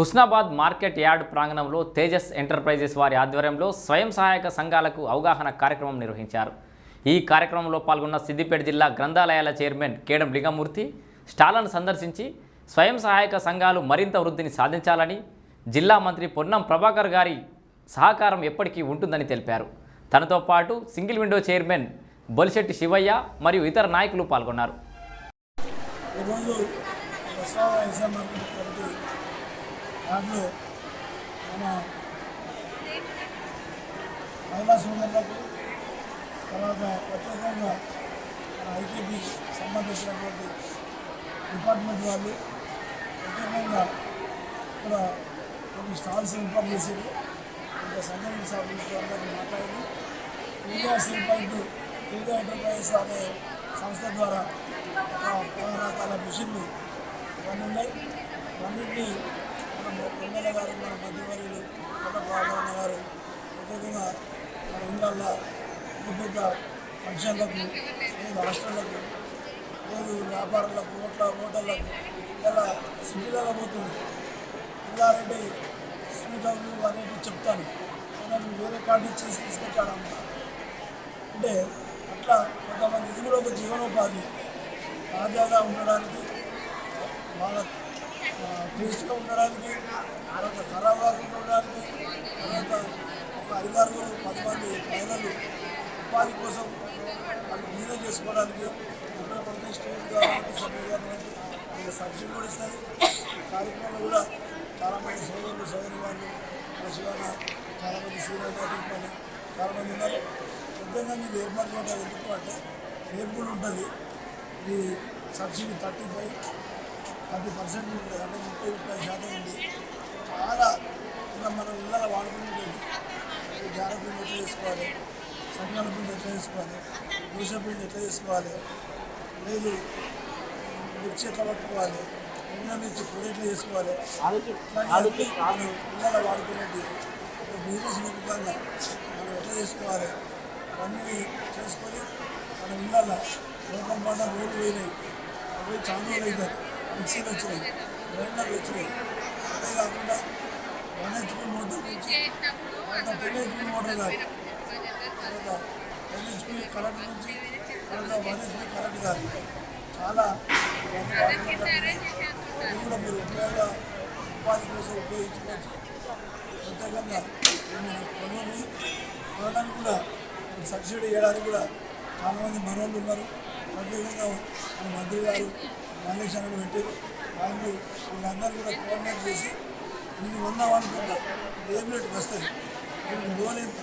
Husnabad market yard ప్రాంగణంలో Tejas enterprises వారి ఆధ్వర్యంలో స్వయం సహాయక సంఘాలకు అవగాహన కార్యక్రమం నిర్వహించారు. ఈ కార్యక్రమంలో పాల్గొన్న సిద్దిపేట జిల్లా గ్రంథాలయాల చైర్మన్ కేడం లింగమూర్తి స్టాళ్ళను సందర్శించి స్వయం సహాయక సంఘాలు మరింత వృద్ధిని సాధించాలని జిల్లా మంత్రి పొన్నం ప్రభాకర్ గారి సహకారం ఎప్పటికీ ఉంటుందని తెలిపారు. తనతో పాటు single window chairman Bolisetti Sivayya మరియు ఇతర నాయకులు పాల్గొన్నారు ఈరోజు దసరా వ్యవసాయ మార్కెట్ కమిటీ దాంట్లో మన మహిళా సోదరులకు తర్వాత ప్రత్యేకంగా మన ఐటీపీ సంబంధించినటువంటి డిపార్ట్మెంట్ వాళ్ళు ప్రత్యేకంగా ఇక్కడ కొన్ని స్టాల్స్ ఏర్పాటు చేశారు. ఇంకా సంఘటన సభ్యులతో అందరికీ మాట్లాడి తేజ శిల్పాయింట్ పాయింట్ తేజ ఎంటర్ప్రైజెస్ అనే సంస్థ ద్వారా పలు రకాల మిషన్లు ఇవన్నీ ఉన్నాయి. అన్నింటినీ ఎమ్మెల్యే గారు మన మంత్రివర్యులు కోట గారు ప్రత్యేకంగా మన ఇళ్ళల్లో పెద్ద పెద్ద ఫంక్షన్లకు లేదు హాస్టళ్ళకు లేదు వ్యాపారులకు ఓట్ల ఓటర్లకు ఇలా సిటీలలో పోతుంది ఇల్లారెడ్డి స్వీటర్లు అనేది చెప్తాను కానీ వేరే కార్డు ఇచ్చేసి తీసుకొచ్చాడు అంత అంటే అట్లా కొంతమంది ఇది కూడా ఒక జీవనోపాధి తాజాగా ఉండడానికి బాగా టేస్ట్గా ఉండడానికి తర్వాత ఖరాబ్ కాకుండా ఉండడానికి తర్వాత ఒక ఐదారుగురు పది మంది మహిళలు ఉపాధి కోసం వాళ్ళు బిజినెస్ చేసుకోవడానికి Uttar Pradesh state government central government వీళ్ళ సబ్సిడీ కూడా ఇస్తుంది ఈ కార్యక్రమంలో కూడా చాలామంది సోదరులు సోదరి వాళ్ళు మన శివన చాలామంది సీనియర్ నాయకులు చాలామంది ఉన్నారు. పెద్దగా మీరు ఏర్పాటు చేయడం ఎందుకు అంటే రేపు కూడా ఉంటుంది. ఇది subsidy thirty five. Thirty percent ఉంటుంది అంటే ముప్పై ముప్పై శాతం ఉంది. చాలా ఇంకా మనం ఇళ్ళలో వాడుకునేది జార పిండి ఎట్లా చేసుకోవాలి? సకినాల పిండి ఎట్లా చేసుకోవాలి? దోశ పిండి ఎట్లా చేసుకోవాలి? లేదు మిర్చి ఎట్లా పట్టుకోవాలి? ఎంగిన మిర్చి పొడి ఎట్లా ఇట్లాంటివన్నీ మనం ఇళ్ళలో వాడుకునేది ఒక బిజినెస్ రూపంగా మనం ఎట్లా చేసుకోవాలి? అవన్నీ చేసుకొని మన ఇళ్ళల్లో లోకల్ మాట రోడ్లు పోయినాయి అవి చాలా అవుతాయి. మిక్సీలు వచ్చినాయి గ్రైండర్లు వచ్చినాయి అదే కాకుండా వన్ హెచ్పి మోటార్ తర్వాత టెన్ హెచ్పి మోటార్ కాదు. తర్వాత టెన్ హెచ్పి కరెంట్ నుంచి తర్వాత వన్ హెచ్పి కరెంట్ కాదు. చాలా ఇవన్నీ కూడా మీరు ఉపయోగ ఉపాధి కోసం ఉపయోగించుకోవచ్చు. ప్రత్యేకంగా కొనుగోలు కొనడానికి కూడా సబ్సిడీ ఇవ్వడానికి కూడా చాలామంది మనోళ్ళు ఉన్నారు. ప్రత్యేకంగా మన మంత్రి గారు మహేష్ పెట్టి వాళ్ళు వీళ్ళందరూ కూడా కోఆర్డినేట్ చేసి నేను కొందాం అనుకుంటా ఇది ఏం రేటుకి వస్తుంది. దీనికి లోన్ ఎంత?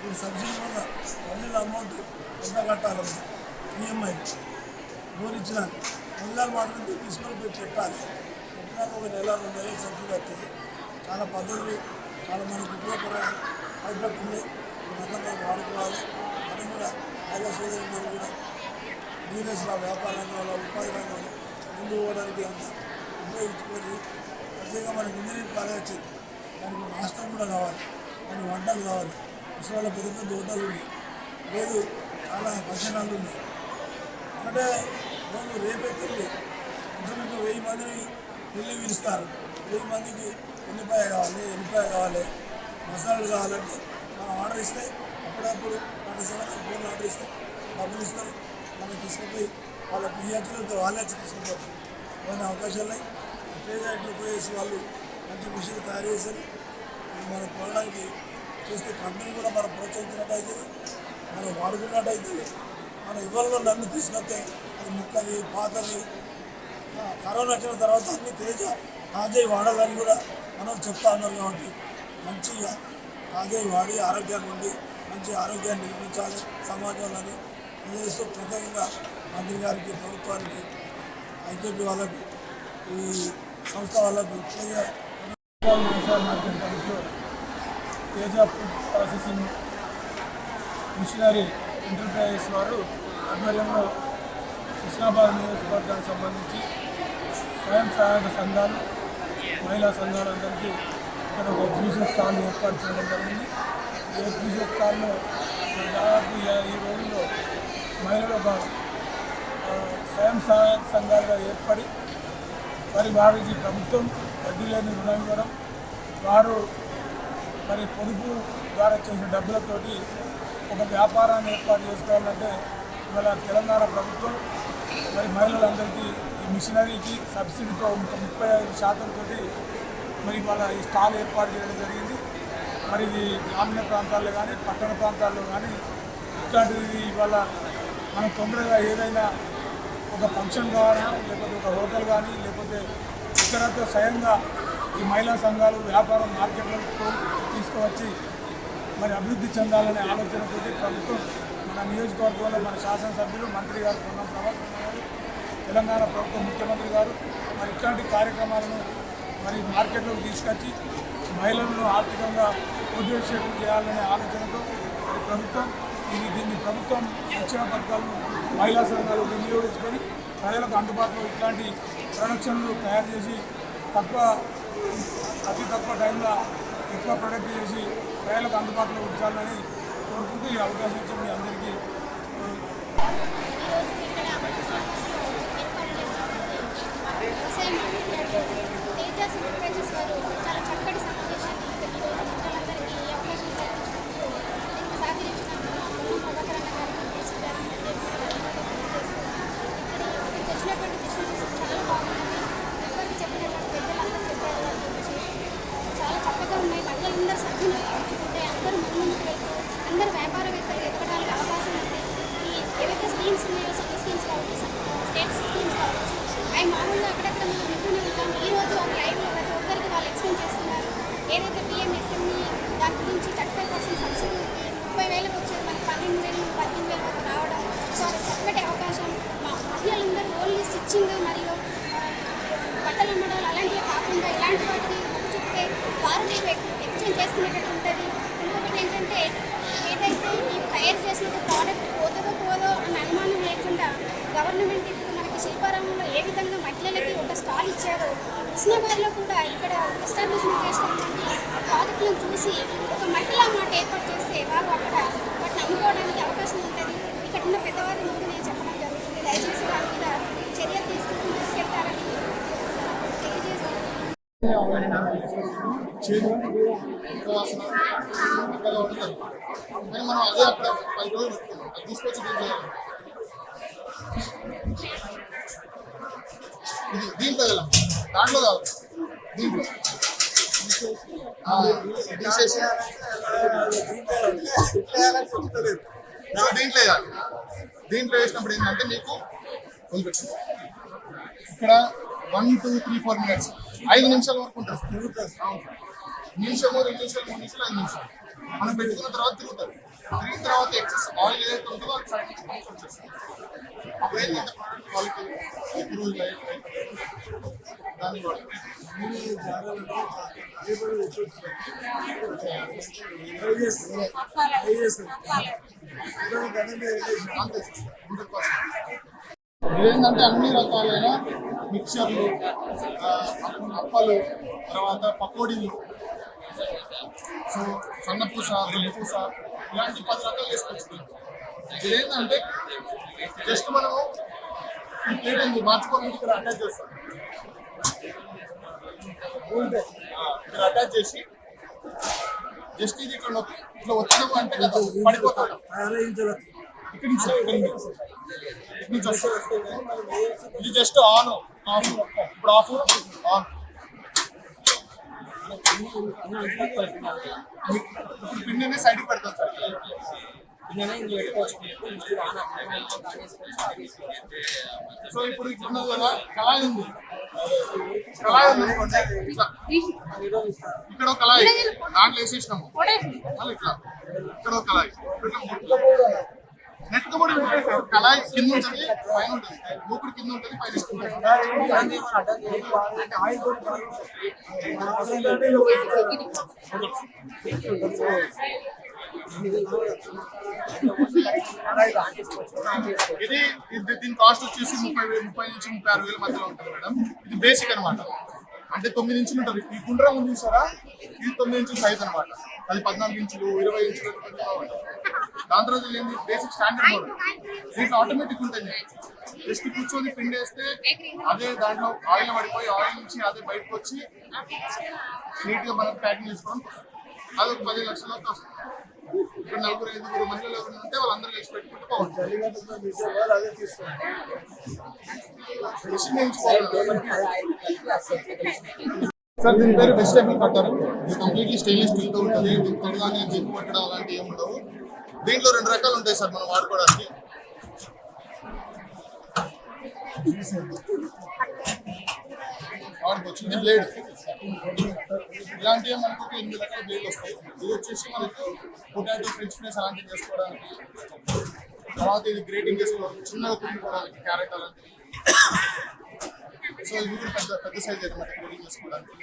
దీని సబ్సిడీ వల్ల పల్లెల అమౌంట్ ఎంత కట్టాలమ్మా? ఈఎంఐ. లోన్ ఇచ్చిన ముందుగారు మాత్రం తీసుకొని పెట్టి పెట్టాలి పెట్టినాక ఒక నెల రెండు నెలలు సబ్సిడీ వస్తుంది చాలా పద్ధతులు చాలా మనకు ఉపయోగపడేటట్టుంది ఇదంతా మనం వాడుకోవాలి. అని కూడా అదే సోదరి మనం కూడా బిజినెస్లో వ్యాపార రంగంలో ఉపాధి రంగంలో ముందు పోవడానికి ఉపయోగించుకొని ప్రత్యేకంగా మనకి ఇంజనీరింగ్ కాలేజ్ వచ్చింది. మనకు ఒక హాస్టల్ కూడా కావాలి మనకి వంటలు కావాలి. ముసలి పెద్ద పెద్ద హోటళ్ళు ఉన్నాయి. లేదు చాలా ఫంక్షన్ ఉన్నాయి. అంటే రోజు రేపే ఇంచుమించు వెయ్యి మందిని పెళ్ళి పిలుస్తారు వెయ్యి మందికి ఉల్లిపాయ కావాలి ఎల్లిపాయ కావాలి మసాలాలు కావాలంటే మనం ఆర్డర్ ఇస్తే అప్పుడప్పుడు మన సెవెన్ ఫోన్ ఆర్డర్ ఇస్తే డబ్బులు ఇస్తారు. మనం తీసుకుపోయి వాళ్ళ పిహెచ్లతో వాళ్ళే తీసుకుపోతాం ఏమైనా అవకాశాలు ఉన్నాయి? తేజ ఎంటర్ప్రైజెస్ వాళ్ళు మంచి మిషన్లు తయారు చేశారు. మనం కొనడానికి చూస్తే కంపెనీ కూడా మనం ప్రోత్సహించినట్టు అవుతుంది మనం వాడుకున్నట్టు అవుతుంది మన ఇవ్వలో నన్ను తీసుకొస్తే అది ముక్కది పాతది కరోనా వచ్చిన తర్వాత అన్ని తేజ తాజాయి వాడాలని కూడా మనం చెప్తా ఉన్నారు కాబట్టి మంచిగా తాజాయి వాడి ఆరోగ్యాన్ని ఉండి మంచి ఆరోగ్యాన్ని నిర్మించాలి సమాజంలోని తెలియజేస్తూ ప్రత్యేకంగా మంత్రి గారికి ప్రభుత్వానికి ఐకేపీ వాళ్ళకు ఈ సంస్థ వాళ్ళకు తేజ వ్యవసాయ market Teja food processing machinery enterprises వారు ఆధ్వర్యంలో కృష్ణాబాద్ నియోజకవర్గానికి సంబంధించి స్వయం సహాయక సంఘాలు మహిళా సంఘాలందరికీ ఇక్కడ ఒక ఎగ్జిబిషన్ స్టాల్ ఏర్పాటు చేయడం జరిగింది. ఈ ఎగ్జిబిషన్ స్టాల్లో దాదాపు ఈ- రోజుల్లో మహిళలు ఒక స్వయం సహాయక సంఘాలుగా ఏర్పడి మరి వారికి ప్రభుత్వం వడ్డీ లేని రుణం ఇవ్వడం వారు మరి పొదుపు ద్వారా చేసే డబ్బులతోటి ఒక వ్యాపారాన్ని ఏర్పాటు చేసుకోవాలంటే ఇవాళ తెలంగాణ ప్రభుత్వం మరి మహిళలందరికీ ఈ మిషనరీకి సబ్సిడీతో ఒక ముప్పై ఐదు శాతంతో మరి ఇవాళ ఈ స్టాల్ ఏర్పాటు చేయడం జరిగింది. మరి ఇది గ్రామీణ ప్రాంతాల్లో కానీ పట్టణ ప్రాంతాల్లో కానీ ఇట్లాంటిది ఇవాళ మనం తొందరగా ఏదైనా ఒక ఫంక్షన్ కావాలా? లేకపోతే ఒక హోటల్ కానీ లేకపోతే ఇతరతో స్వయంగా ఈ మహిళా సంఘాలు వ్యాపారం మార్కెట్లకు తీసుకువచ్చి మరి అభివృద్ధి చెందాలనే ఆలోచనతో ప్రభుత్వం మన నియోజకవర్గంలో మన శాసనసభ్యులు మంత్రి గారు పొన్నం ప్రభాకర్ గారు తెలంగాణ ప్రభుత్వం ముఖ్యమంత్రి గారు మరి ఇట్లాంటి కార్యక్రమాలను మరి మార్కెట్లోకి తీసుకొచ్చి మహిళలను ఆర్థికంగా ఉద్దేశం చేయాలనే ఆలోచనతో మరి ప్రభుత్వం ఇది దీన్ని ప్రభుత్వం శిక్షణ పథకాలను మహిళా సంఘాలు వినియోగించుకొని ప్రజలకు అందుబాటులో ఇట్లాంటి ప్రొడక్షన్లు తయారు చేసి తక్కువ అతి తక్కువ టైంలో ఎక్కువ ప్రొడక్ట్ చేసి ప్రజలకు అందుబాటులో ఉంచాలని కోరుకుంటూ ఈ అవకాశం ఇచ్చింది అందరికీ వారు చాలా చక్కటి సమావేశాన్ని ఈరోజు ప్రజలందరికీ ఈ అవకాశం కల్పించినందుకు దీనికి సహకరించిన పొన్నం ప్రభాకర్ అన్న గారికి కేసీ గారికి ప్రత్యేకంగా ధన్యవాదాలు తెలియజేస్తున్నాను. ఇక్కడ ఇక్కడికి వచ్చినటువంటి బిజినెస్ చాలా బాగున్నాయి ఎవరికి చెప్పినటువంటి పెద్దలందరూ చెప్పారు దాని గురించి చాలా చక్కగా ఉన్నాయి మహిళలందరూ సభ్యులు పంచుకుంటే అందరూ ముందుకు వెళ్తూ అందరు వ్యాపారవేత్తలు ఎదగడానికి అవకాశం ఉంది ఈ ఏవైతే స్కీమ్స్ ఉన్నాయో సబ్ స్కీమ్స్ కావచ్చు స్టేట్ స్కీమ్స్ కావచ్చు అవి మామూలుగా అక్కడక్కడ మనం వింటూనే ఉంటాం ఈ రోజు ఒక లైవ్లో ప్రతి ఒక్కరికి వాళ్ళు ఎక్స్ప్లెయిన్ చేస్తున్నారు. ఏదైతే పిఎంఎఫ్ఎంఈ దాని గురించి థర్టీ ఫైవ్ పర్సెంట్ సబ్సిడీ ఉంది ముప్పై వేలకు వచ్చేది మనకి పన్నెండు వేలు పద్దెనిమిది వేల వరకు రావడం. సో అది చక్కటి అవకాశం. మా మహిళలందరూ ఓన్లీ స్టిచ్చింగ్ మరియు బట్టలు అమ్మడాలు అలాంటివి కాకుండా ఇలాంటి వాటికి ఒక చెప్తే వారు ఎక్స్చేంజ్ చేసుకునేటట్టు ఉంటుంది. ఇంకొకటి ఏంటంటే ఏదైతే ఈ తయారు చేసిన ప్రోడక్ట్ పోతుందో పోదో అన్న అనుమానం లేకుండా గవర్నమెంట్ ఇప్పుడు మనకి శిల్పారామంలో ఏ విధంగా మహిళలకి ఒక స్టాల్ ఇచ్చారో హుస్నాబాద్లో కూడా ఇక్కడ ఎస్టాబ్లిష్మెంట్ చేసినటువంటి ప్రాజెక్టులను చూసి ఒక మహిళా మాట ఏర్పాటు చేస్తే వారు అక్కడ వాటిని అమ్ముకోవడానికి అవకాశం ఉంటుంది. ఇక్కడ ఉన్న పెద్దవారి ముందు నేను చెప్పడం జరుగుతుంది. దయచేసి దాని మీద చేదు ఉంటుంది కానీ మనం అదే అక్కడ పది రోజులు అది తీసుకొచ్చి దీంట్లో ఇది దీంట్లో వెళ్ళాం దాంట్లో కాదు దీంట్లో తీసేసి దీంట్లో వేయాలి దీంట్లో వేసినప్పుడు ఏంటంటే మీకు ఇక్కడ one two three four minutes ఐదు నిమిషాల వరకు ఉంటుంది. నిమిషము రెండు నిమిషాలు మూడు నిమిషాలు ఐదు నిమిషాలు. మనం పెట్టుకున్న తర్వాత తిరుగుతారు. తిరిగిన తర్వాత ఎక్సెస్ ఆయిల్ ఏదైతే ఉంటుందో అది సైడ్ నుంచి వచ్చేస్తుంది అప్పుడు ఏంటంటే ప్రోడక్ట్ క్వాలిటీ లైట్ దాన్ని ఇదేంటంటే అన్ని రకాలైన మిక్చర్లు అప్పలు తర్వాత పకోడీలు. సో సన్నపూస పూస ఇలాంటి పది రకాలు చేసుకోవచ్చు ఇదేంటంటే జస్ట్ మనము ఈ ప్లేట్ ఉంది మార్చుకోవాలంటే ఇక్కడ అటాచ్ చేస్తాం. ఇక్కడ అటాచ్ చేసి జస్ట్ ఇది ఇక్కడ ఇట్లా వచ్చినాము అంటే కదా పడిపోతాం. ఇక్కడి నుంచి ఇక్కడి నుంచి. ఇక్కడి వస్తుంది ఇది జస్ట్ ఆన్ ఆఫ్ ఇప్పుడు ఆఫ్ ఆన్ ఇప్పుడు పిన్ అనేది సైడ్కి పెడతాం సార్. సో ఇప్పుడు ఇక్కడ ఉన్నది కదా కళాయి ఉంది. కళాయి ఉంది అనుకోండి. ఇక్కడ ఒక కళాయి. దాంట్లో వేసేసినాము. ఇట్లా. ఇక్కడ ఒక కళాయి. నెట్టుకోబడి కళాయి కింద ఉంటుంది పైన ఉంటుంది. మూకుడు కింద ఉంటుంది పైన ఇది దీని కాస్ట్ వచ్చేసి ముప్పై వేలు ముప్పై నుంచి ముప్పై ఆరు వేల మధ్యలో ఉంటుంది మేడం. ఇది బేసిక్ అనమాట అంటే తొమ్మిది ఇంచులు ఉంటుంది. ఈ గుండ్రం ఉంది చూసారా? ఇది తొమ్మిది నుంచి సైజ్ అన్నమాట. అది పద్నాలుగు ఇంచులు ఇరవై ఇంచులు దాని తర్వాత ఏంటి బేసిక్ స్టాండర్డ్ మోడల్ దీంట్లో ఆటోమేటిక్ ఉంటుంది. జస్ట్ కూర్చొని పిండి వేస్తే అదే దాంట్లో ఆయిల్ పడిపోయి ఆయిల్ నుంచి అదే బయటకు వచ్చి నీట్గా మనం ప్యాకింగ్ చేసుకోవడం అది ఒక పది లక్షల వస్తుంది. ఇప్పుడు నలుగురు ఐదుగురు మహిళలు ఉంటే వాళ్ళందరూ కలిసి పెట్టుకుంటే బాగుంటుంది. మిషన్ సార్ దీని పేరు వెజిటేబుల్ కట్టర్ ఇది కంప్లీట్లీ స్టెయిన్లెస్ స్టీల్తో ఉంటుంది. దీనికి తొడగానే జిప్పు పట్టడం అలాంటివి ఏమి ఉండవు. దీంట్లో రెండు రకాలు ఉంటాయి సార్ మనం వాడుకోవడానికి. వాడుకోవచ్చు ఇది బ్లేడ్ ఇలాంటివి మనకు ఒక ఎనిమిది రకాల బ్లేడ్ వస్తాయి. ఇది వచ్చేసి మనకు పొటాటో ఫ్రెంచ్ ఫ్రైస్ అలాంటివి చేసుకోవడానికి. తర్వాత ఇది గ్రేటింగ్ చేసుకోవడానికి చిన్నగా తురుముకోవడానికి క్యారెట్ అలాంటివి. సో ఇది కూడా పెద్ద పెద్ద సైజ్ అనమాట గ్రేడింగ్ చేసుకోవడానికి.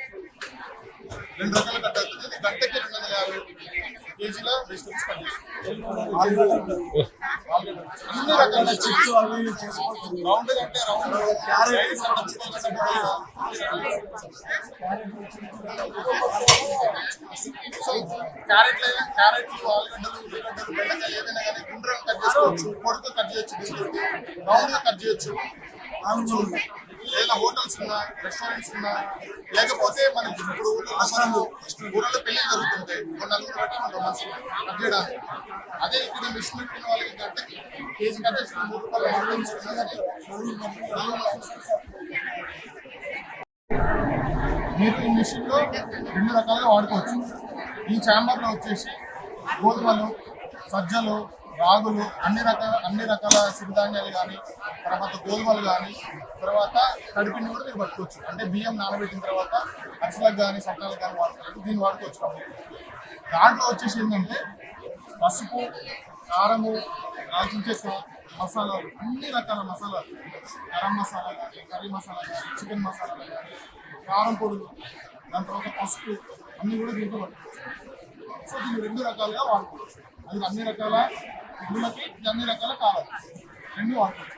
రెండు రకాల కట్ అవుతుంది. ఇది గంటకి రెండు వందల యాభై కేజీల వెజిటబుల్స్ కట్ చేస్తుంది అన్ని రకాల చిప్స్ రౌండ్ అంటే రౌండ్ క్యారెట్ సో క్యారెట్ క్యారెట్లు ఆలుగడ్డలు ఉల్లిగడ్డలు బెండకాయలు ఏదైనా కానీ గుండ్రం కట్ చేసుకోవచ్చు పొడుగు కట్ చేయొచ్చు. రౌండ్గా రౌండ్గా కట్ చేయొచ్చు. ఏదైనా హోటల్స్ ఉన్నా రెస్టారెంట్స్ ఉన్నా లేకపోతే మనకి ఇప్పుడు ఊళ్ళో మనము ఊళ్ళో పెళ్ళి జరుగుతుంటాయి. ఒక నలుగురు బట్టి ఉంటాం చేయడానికి అదే ఇక్కడ మిషన్ పెట్టుకున్న వాళ్ళకి గంటకి కేజీ కట్ మూడు రూపాయలు మీరు ఈ మిషన్లో రెండు రకాలుగా వాడుకోవచ్చు. ఈ ఛాంబర్లో వచ్చేసి గోధుమలు సజ్జలు రాగులు అన్ని రకాల అన్ని రకాల సిరిధాన్యాలు కానీ తర్వాత గోధుమలు కానీ తర్వాత తడిపిండి కూడా మీరు పట్టుకోవచ్చు. అంటే బియ్యం నానబెట్టిన తర్వాత అరిసెలకు కానీ సట్టాలకు కానీ వాడుకోవచ్చు దీన్ని వాడుకోవచ్చు దాంట్లో వచ్చేసి ఏంటంటే పసుపు కారము దాల్చిన చెక్క మసాలాలు అన్ని రకాల మసాలాలు గరం మసాలా కానీ కర్రీ మసాలా కానీ చికెన్ మసాలా కానీ కారం పొడులు దాని తర్వాత పసుపు అన్నీ కూడా దీంట్లో పట్టుకోవచ్చు. సో దీన్ని రెండు రకాలుగా వాడుకోవచ్చు. అది అన్ని రకాల ఇళ్ళకి అన్ని రకాల కావాలి. రెండు వాడుకోవచ్చు